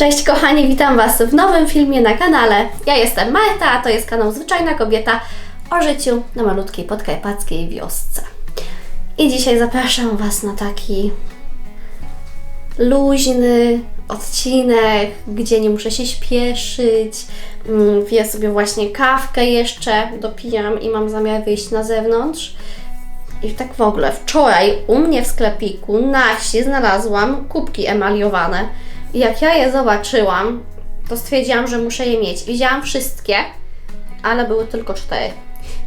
Cześć kochani, witam Was w nowym filmie na kanale. Ja jestem Marta, a to jest kanał Zwyczajna Kobieta o życiu na malutkiej podkarpackiej wiosce. I dzisiaj zapraszam Was na taki luźny odcinek, gdzie nie muszę się śpieszyć. Mm, Piję sobie właśnie kawkę jeszcze, dopijam i mam zamiar wyjść na zewnątrz. I tak w ogóle, wczoraj u mnie w sklepiku na wsi znalazłam kubki emaliowane. Jak ja je zobaczyłam, to stwierdziłam, że muszę je mieć. Widziałam wszystkie, ale były tylko cztery.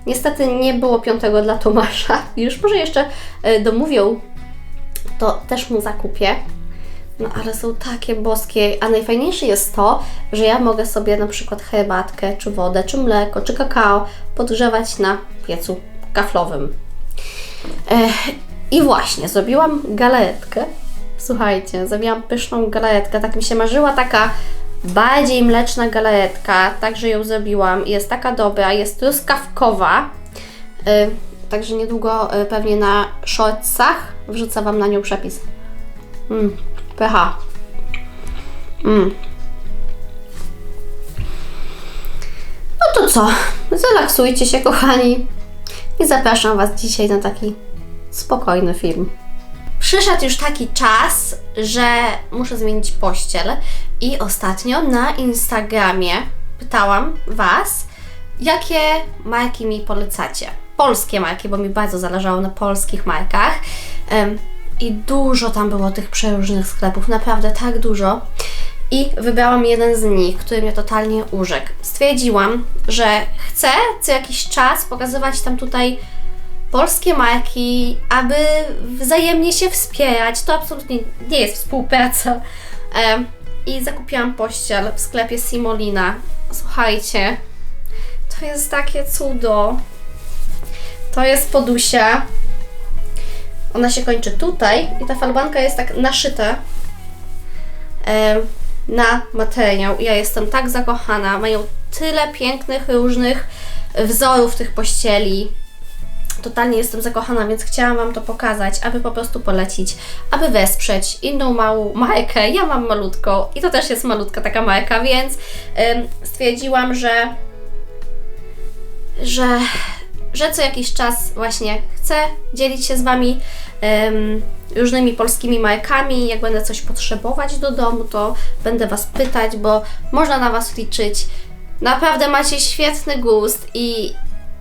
Niestety nie było piątego dla Tomasza. Już może jeszcze e, domówią, to też mu zakupię. No ale są takie boskie, a najfajniejsze jest to, że ja mogę sobie na przykład herbatkę, czy wodę, czy mleko, czy kakao podgrzewać na piecu kaflowym. Ech, I właśnie, zrobiłam galaretkę. Słuchajcie, zrobiłam pyszną galaretkę. Tak mi się marzyła taka bardziej mleczna galaretka, także ją zrobiłam. Jest taka dobra, jest truskawkowa. Y, także niedługo y, pewnie na shortsach wrzucę Wam na nią przepis. Mm, pycha. Mm. No to co? Zrelaksujcie się, kochani. I zapraszam Was dzisiaj na taki spokojny film. Przyszedł już taki czas, że muszę zmienić pościel i ostatnio na Instagramie pytałam Was, jakie marki mi polecacie. Polskie marki, bo mi bardzo zależało na polskich markach. I dużo tam było tych przeróżnych sklepów, naprawdę tak dużo. I wybrałam jeden z nich, który mnie totalnie urzekł. Stwierdziłam, że chcę co jakiś czas pokazywać tam tutaj polskie marki, aby wzajemnie się wspierać. To absolutnie nie jest współpraca. Em, I zakupiłam pościel w sklepie Simolina. Słuchajcie, to jest takie cudo. To jest podusia. Ona się kończy tutaj i ta falbanka jest tak naszyta em, na materiał. Ja jestem tak zakochana. Mają tyle pięknych, różnych wzorów tych pościeli totalnie jestem zakochana, więc chciałam Wam to pokazać, aby po prostu polecić, aby wesprzeć inną małą markę. Ja mam malutką i to też jest malutka taka marka, więc ym, stwierdziłam, że że, że co jakiś czas właśnie chcę dzielić się z Wami ym, różnymi polskimi markami. Jak będę coś potrzebować do domu, to będę Was pytać, bo można na Was liczyć. Naprawdę macie świetny gust i,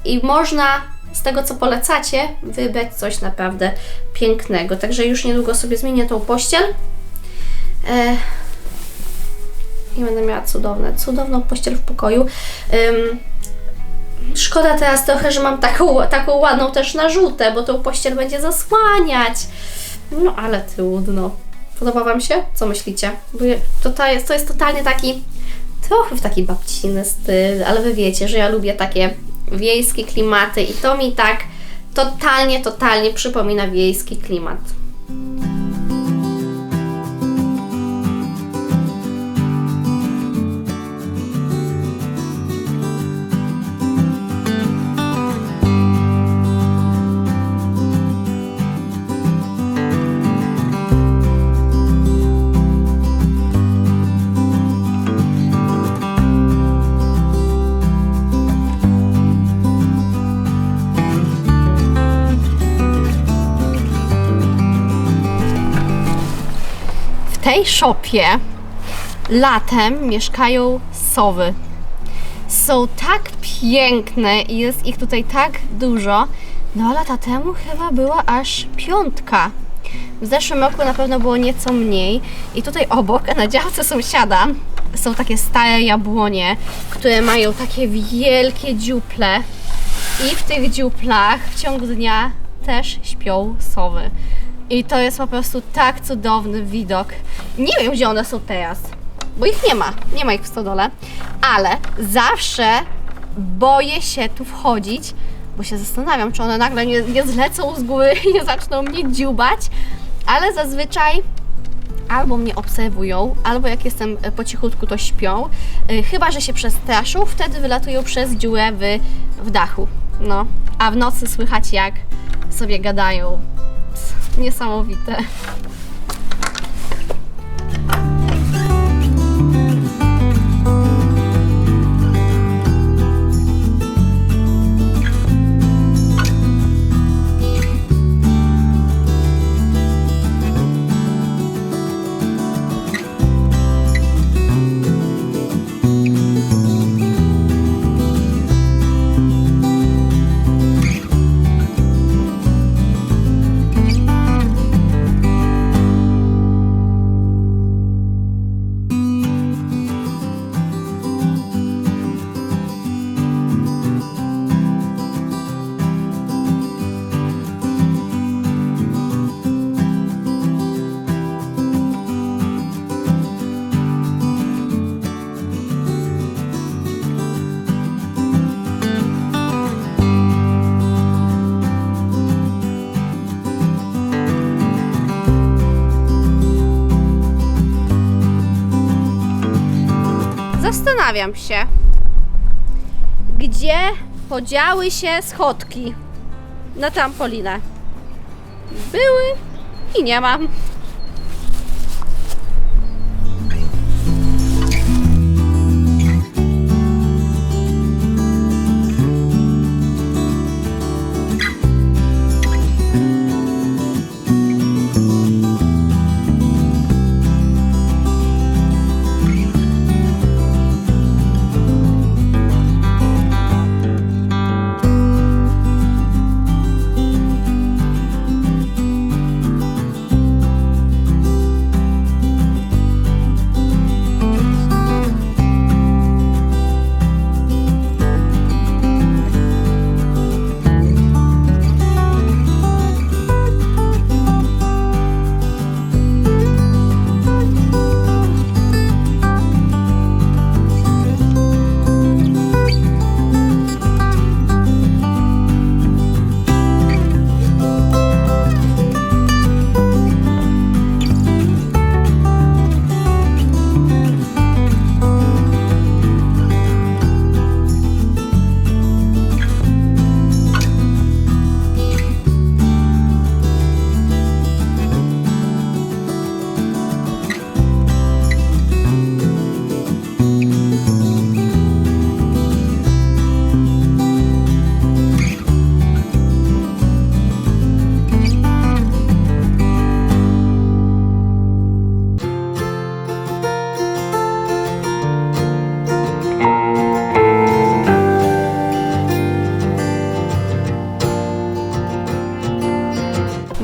i można z tego, co polecacie, wybrać coś naprawdę pięknego. Także już niedługo sobie zmienię tą pościel. E, I będę miała cudowne, cudowną pościel w pokoju. Szkoda teraz trochę, że mam taką, taką ładną też na żółte, bo tą pościel będzie zasłaniać. No ale trudno. Podoba Wam się? Co myślicie? Bo to, to, jest, to jest totalnie taki, trochę w taki babciny styl, ale Wy wiecie, że ja lubię takie wiejskie klimaty i to mi tak totalnie, totalnie przypomina wiejski klimat. Tej szopie latem mieszkają sowy. Są tak piękne i jest ich tutaj tak dużo. No lata temu chyba była aż piątka. W zeszłym roku na pewno było nieco mniej. I tutaj obok, na działce sąsiada, są takie stare jabłonie, które mają takie wielkie dziuple. I w tych dziuplach w ciągu dnia też śpią sowy. I to jest po prostu tak cudowny widok. Nie wiem, gdzie one są teraz, bo ich nie ma. Nie ma ich w stodole, ale zawsze boję się tu wchodzić, bo się zastanawiam, czy one nagle nie, nie zlecą z góry i nie zaczną mnie dziubać, ale zazwyczaj albo mnie obserwują, albo jak jestem e, po cichutku, to śpią. E, Chyba, że się przestraszą, wtedy wylatują przez dziurę w, w dachu. No, a w nocy słychać jak sobie gadają. Niesamowite. Zastanawiam się, gdzie podziały się schodki na trampolinę. Były i nie mam.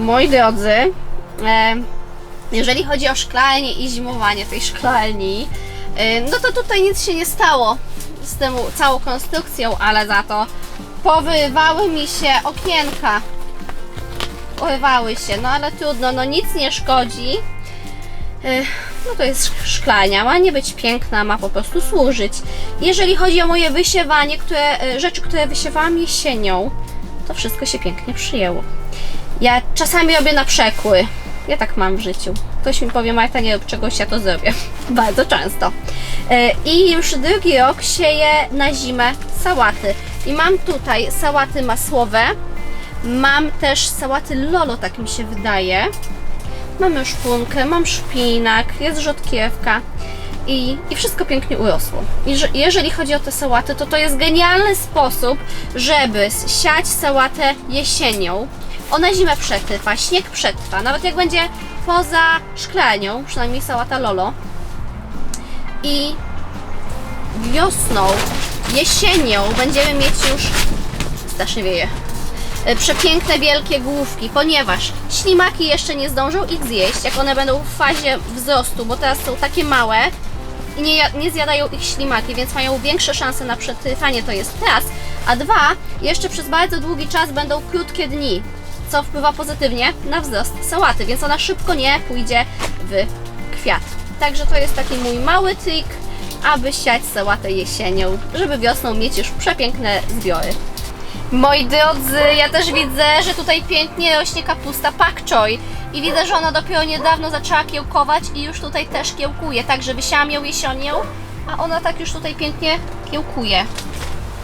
Moi drodzy, jeżeli chodzi o szklarnię i zimowanie tej szklarni, e, no to tutaj nic się nie stało z tą całą konstrukcją, ale za to powywały mi się okienka. Powywały się, no ale trudno, no nic nie szkodzi. No to jest szklarnia, ma nie być piękna, ma po prostu służyć. Jeżeli chodzi o moje wysiewanie, które, rzeczy, które wysiewałam jesienią, to wszystko się pięknie przyjęło. Ja czasami robię na przekły. Ja tak mam w życiu. Ktoś mi powie, Marta, nie rób czegoś, ja to zrobię. Bardzo często. E, I już drugi rok sieję na zimę sałaty. I mam tutaj sałaty masłowe. Mam też sałaty lolo, tak mi się wydaje. Mamy szpunkę, mam szpinak, jest rzodkiewka. I, I wszystko pięknie urosło. Jeżeli chodzi o te sałaty, to to jest genialny sposób, żeby siać sałatę jesienią. Ona zimę przetrwa, śnieg przetrwa. Nawet jak będzie poza szklarnią, przynajmniej sałata Lolo. I wiosną, jesienią będziemy mieć już strasznie wieje. e, Przepiękne wielkie główki, ponieważ ślimaki jeszcze nie zdążą ich zjeść, jak one będą w fazie wzrostu, bo teraz są takie małe i nie, nie zjadają ich ślimaki, więc mają większe szanse na przetrwanie, to jest raz. A dwa, jeszcze przez bardzo długi czas będą krótkie dni, co wpływa pozytywnie na wzrost sałaty, więc ona szybko nie pójdzie w kwiat. Także to jest taki mój mały trik, aby siać sałatę jesienią, żeby wiosną mieć już przepiękne zbiory. Moi drodzy, ja też widzę, że tutaj pięknie rośnie kapusta pak choi i widzę, że ona dopiero niedawno zaczęła kiełkować i już tutaj też kiełkuje, także wysiałam ją jesienią, a ona tak już tutaj pięknie kiełkuje.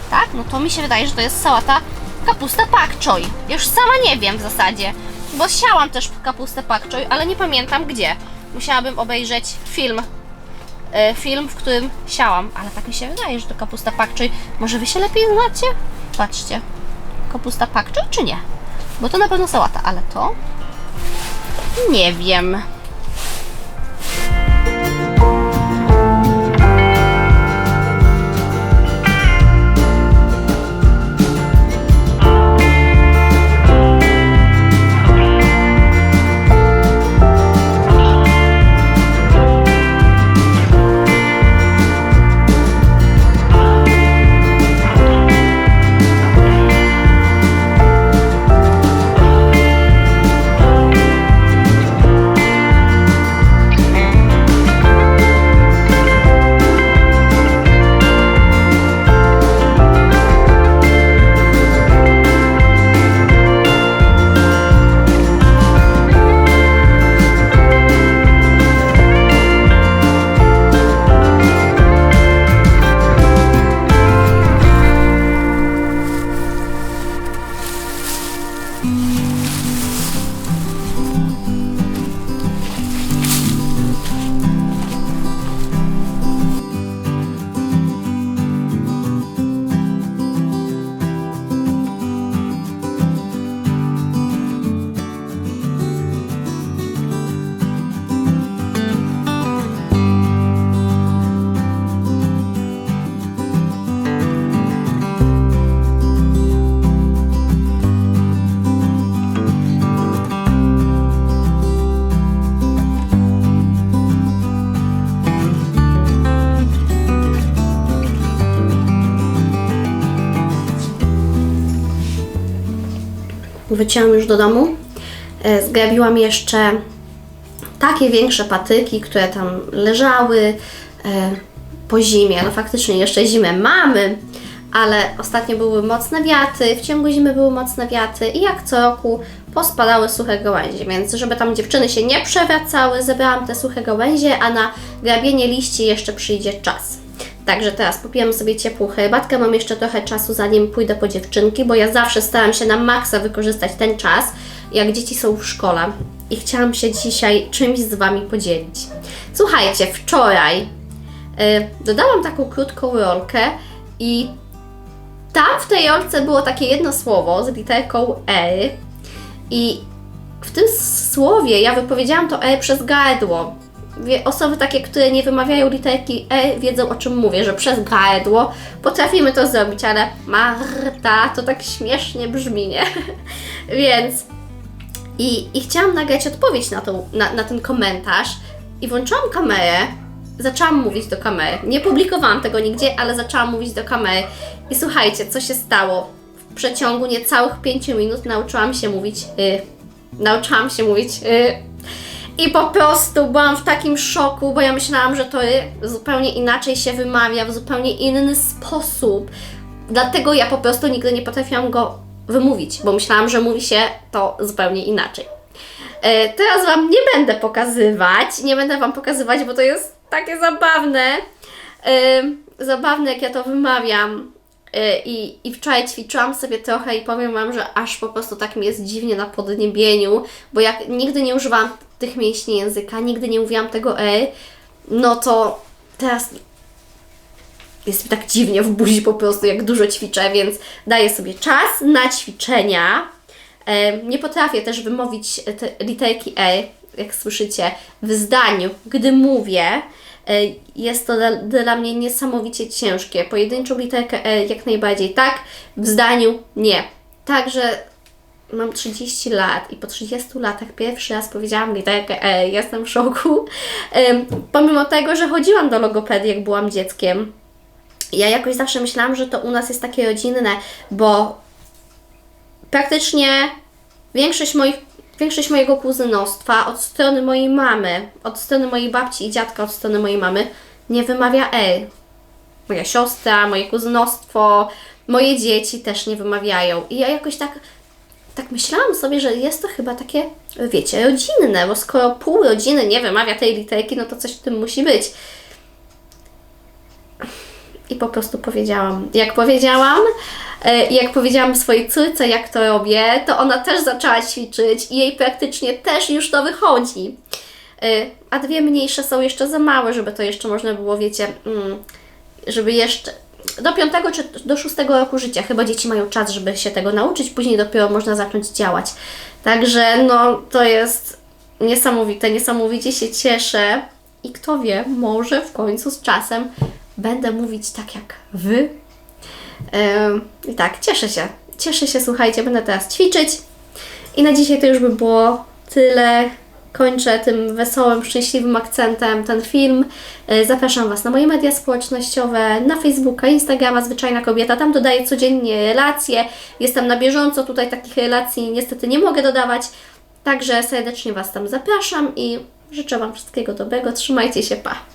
Tak? No to mi się wydaje, że to jest sałata kapusta pak choi. Już sama nie wiem w zasadzie, bo siałam też kapustę pak choi, ale nie pamiętam gdzie. Musiałabym obejrzeć film, e, film, w którym siałam, ale tak mi się wydaje, że to kapusta pak choi. Może wy się lepiej znacie? Patrzcie, kapusta pak choi czy nie? Bo to na pewno sałata, ale to nie wiem. Wróciłam już do domu. E, Zgrabiłam jeszcze takie większe patyki, które tam leżały e, po zimie. No faktycznie jeszcze zimę mamy, ale ostatnio były mocne wiaty, w ciągu zimy były mocne wiaty i jak co roku pospadały suche gałęzie, więc żeby tam dziewczyny się nie przewracały, zebrałam te suche gałęzie, a na grabienie liści jeszcze przyjdzie czas. Także teraz popijam sobie ciepłą herbatkę, mam jeszcze trochę czasu zanim pójdę po dziewczynki, bo ja zawsze staram się na maksa wykorzystać ten czas, jak dzieci są w szkole. I chciałam się dzisiaj czymś z Wami podzielić. Słuchajcie, wczoraj y, dodałam taką krótką rolkę i tam w tej rolce było takie jedno słowo z literką E i w tym słowie ja wypowiedziałam to E przez gardło. Wie, osoby takie, które nie wymawiają literki E, wiedzą o czym mówię, że przez gardło potrafimy to zrobić, ale Marta to tak śmiesznie brzmi, nie? Więc i, i chciałam nagrać odpowiedź na, tą, na, na ten komentarz i włączyłam kamerę, zaczęłam mówić do kamery. Nie publikowałam tego nigdzie, ale zaczęłam mówić do kamery. I słuchajcie, co się stało? W przeciągu niecałych 5 minut nauczyłam się mówić y, nauczyłam się mówić y, i po prostu byłam w takim szoku, bo ja myślałam, że to zupełnie inaczej się wymawia, w zupełnie inny sposób. Dlatego ja po prostu nigdy nie potrafiłam go wymówić, bo myślałam, że mówi się to zupełnie inaczej. E, Teraz Wam nie będę pokazywać, nie będę Wam pokazywać, bo to jest takie zabawne. E, Zabawne, jak ja to wymawiam. E, I, I wczoraj ćwiczyłam sobie trochę i powiem Wam, że aż po prostu tak mi jest dziwnie na podniebieniu, bo jak nigdy nie używałam tych mięśni języka, nigdy nie mówiłam tego E, no to teraz jest mi tak dziwnie w buzi po prostu, jak dużo ćwiczę, więc daję sobie czas na ćwiczenia. E, Nie potrafię też wymówić te literki E, jak słyszycie, w zdaniu, gdy mówię. E, Jest to dla, dla mnie niesamowicie ciężkie. Pojedynczą literkę E jak najbardziej tak, w zdaniu nie. Także mam 30 lat i po 30 latach pierwszy raz powiedziałam literkę E. Jestem w szoku. Pomimo tego, że chodziłam do logopedii, jak byłam dzieckiem, ja jakoś zawsze myślałam, że to u nas jest takie rodzinne, bo praktycznie większość, moich, większość mojego kuzynostwa od strony mojej mamy, od strony mojej babci i dziadka, od strony mojej mamy nie wymawia E. Moja siostra, moje kuzynostwo, moje dzieci też nie wymawiają. I ja jakoś tak, tak myślałam sobie, że jest to chyba takie, wiecie, rodzinne, bo skoro pół rodziny nie wymawia tej literki, no to coś w tym musi być. I po prostu powiedziałam. Jak powiedziałam, e, jak powiedziałam swojej córce, jak to robię, to ona też zaczęła ćwiczyć i jej praktycznie też już to wychodzi. E, A dwie mniejsze są jeszcze za małe, żeby to jeszcze można było, wiecie, mm, żeby jeszcze do piątego czy do szóstego roku życia chyba dzieci mają czas, żeby się tego nauczyć, później dopiero można zacząć działać. Także no to jest niesamowite, niesamowicie się cieszę i kto wie, może w końcu z czasem będę mówić tak jak wy. Em, I tak, cieszę się. Cieszę się, słuchajcie, będę teraz ćwiczyć. I na dzisiaj to już by było tyle. Kończę tym wesołym, szczęśliwym akcentem ten film. E, Zapraszam Was na moje media społecznościowe, na Facebooka, Instagrama, Zwyczajna Kobieta. Tam dodaję codziennie relacje. Jestem na bieżąco, tutaj takich relacji niestety nie mogę dodawać. Także serdecznie Was tam zapraszam i życzę Wam wszystkiego dobrego. Trzymajcie się, pa!